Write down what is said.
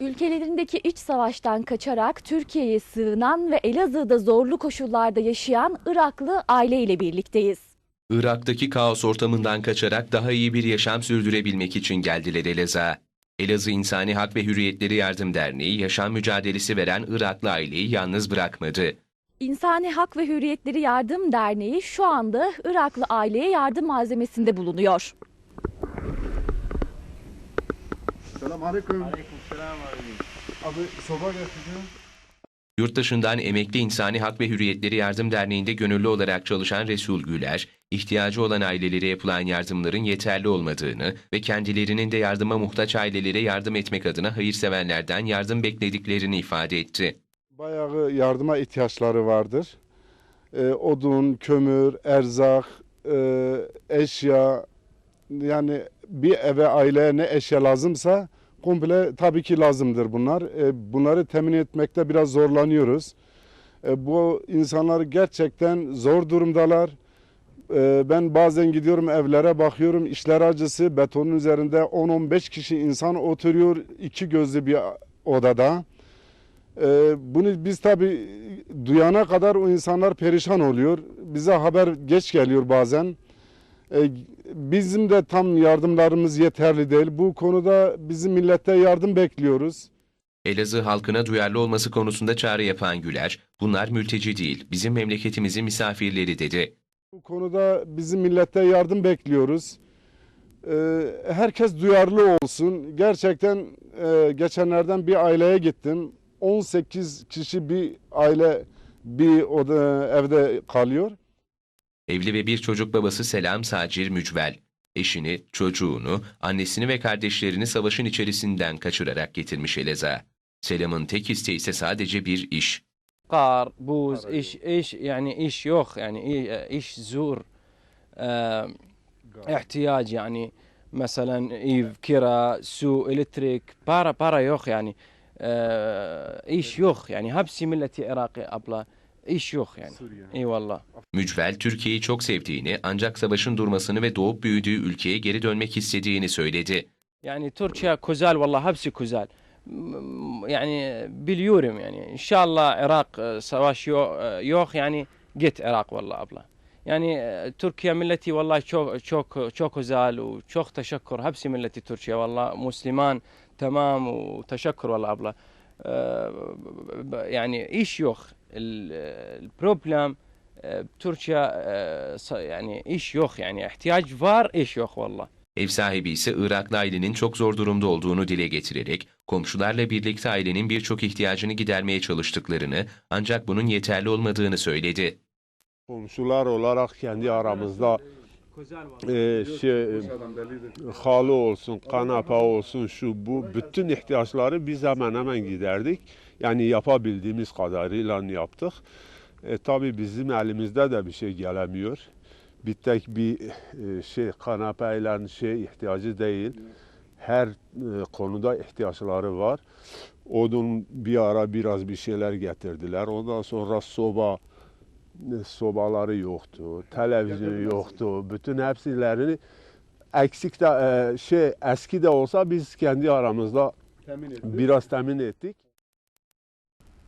Ülkelerindeki iç savaştan kaçarak Türkiye'ye sığınan ve Elazığ'da zorlu koşullarda yaşayan Iraklı aile ile birlikteyiz. Irak'taki kaos ortamından kaçarak daha iyi bir yaşam sürdürebilmek için geldiler Elazığ'a. Elazığ İnsani Hak ve Hürriyetleri Yardım Derneği yaşam mücadelesi veren Iraklı aileyi yalnız bırakmadı. İnsani Hak ve Hürriyetleri Yardım Derneği şu anda Iraklı aileye yardım malzemesinde bulunuyor. Selam aleyküm. Abi soba getirdim. Yurttaşından emekli İnsani Hak ve Hürriyetleri Yardım Derneği'nde gönüllü olarak çalışan Resul Güler, ihtiyacı olan ailelere yapılan yardımların yeterli olmadığını ve kendilerinin de yardıma muhtaç ailelere yardım etmek adına hayırseverlerden yardım beklediklerini ifade etti. Bayağı yardıma ihtiyaçları vardır. Ee, odun, kömür, erzak, e, eşya yani bir eve aileye ne eşya lazımsa komple tabii ki lazımdır bunlar. Ee, bunları temin etmekte biraz zorlanıyoruz. Ee, bu insanlar gerçekten zor durumdalar. Ee, ben bazen gidiyorum evlere bakıyorum işler acısı betonun üzerinde 10-15 kişi insan oturuyor iki gözlü bir odada. Bunu biz tabi duyana kadar o insanlar perişan oluyor. Bize haber geç geliyor bazen. Ee, bizim de tam yardımlarımız yeterli değil. Bu konuda bizim millette yardım bekliyoruz. Elazığ halkına duyarlı olması konusunda çağrı yapan Güler, bunlar mülteci değil, bizim memleketimizin misafirleri dedi. Bu konuda bizim millette yardım bekliyoruz. Ee, herkes duyarlı olsun. Gerçekten e, geçenlerden bir aileye gittim. 18 kişi bir aile bir oda, evde kalıyor. Evli ve bir çocuk babası Selam Sacir Mücvel, eşini, çocuğunu, annesini ve kardeşlerini savaşın içerisinden kaçırarak getirmiş Elazığ'a. Selam'ın tek isteği ise sadece bir iş. Kar, buz, iş, iş yani iş yok yani e, iş zur e, ihtiyaç yani mesela ev, kira, su, elektrik, para para yok yani e, iş yok yani hepsi milleti Iraki abla iş yok yani. Eyvallah. Mücvel Türkiye'yi çok sevdiğini ancak savaşın durmasını ve doğup büyüdüğü ülkeye geri dönmek istediğini söyledi. Yani Türkiye güzel vallahi hepsi güzel. Yani biliyorum yani. İnşallah Irak e, savaş yok, e, yok yani git Irak vallahi abla. Yani e, Türkiye milleti vallahi çok çok çok özel ve çok teşekkür hepsi milleti Türkiye vallahi Müslüman tamam ve teşekkür vallahi abla. يعني ايش يوخ ال- البروبلم آه، بتركيا آه، ص- يعني ايش يوخ يعني احتياج فار ايش يوخ والله Ev sahibi ise Iraklı ailenin çok zor durumda olduğunu dile getirerek, komşularla birlikte ailenin birçok ihtiyacını gidermeye çalıştıklarını ancak bunun yeterli olmadığını söyledi. komşular olarak kendi aramızda e, şey halı olsun, kanapa olsun, şu bu bütün ihtiyaçları biz hemen hemen giderdik. Yani yapabildiğimiz kadarıyla yaptık. E, tabii bizim elimizde de bir şey gelemiyor. Bir tek bir e, şey kanepeyle şey ihtiyacı değil. Her e, konuda ihtiyaçları var. Odun bir ara biraz bir şeyler getirdiler. Ondan sonra soba, sobaları yoxdur, televizyon yoxdur, bütün hepsilərini əksik də e, şey əski də olsa biz kendi aramızda təmin biraz təmin etdik.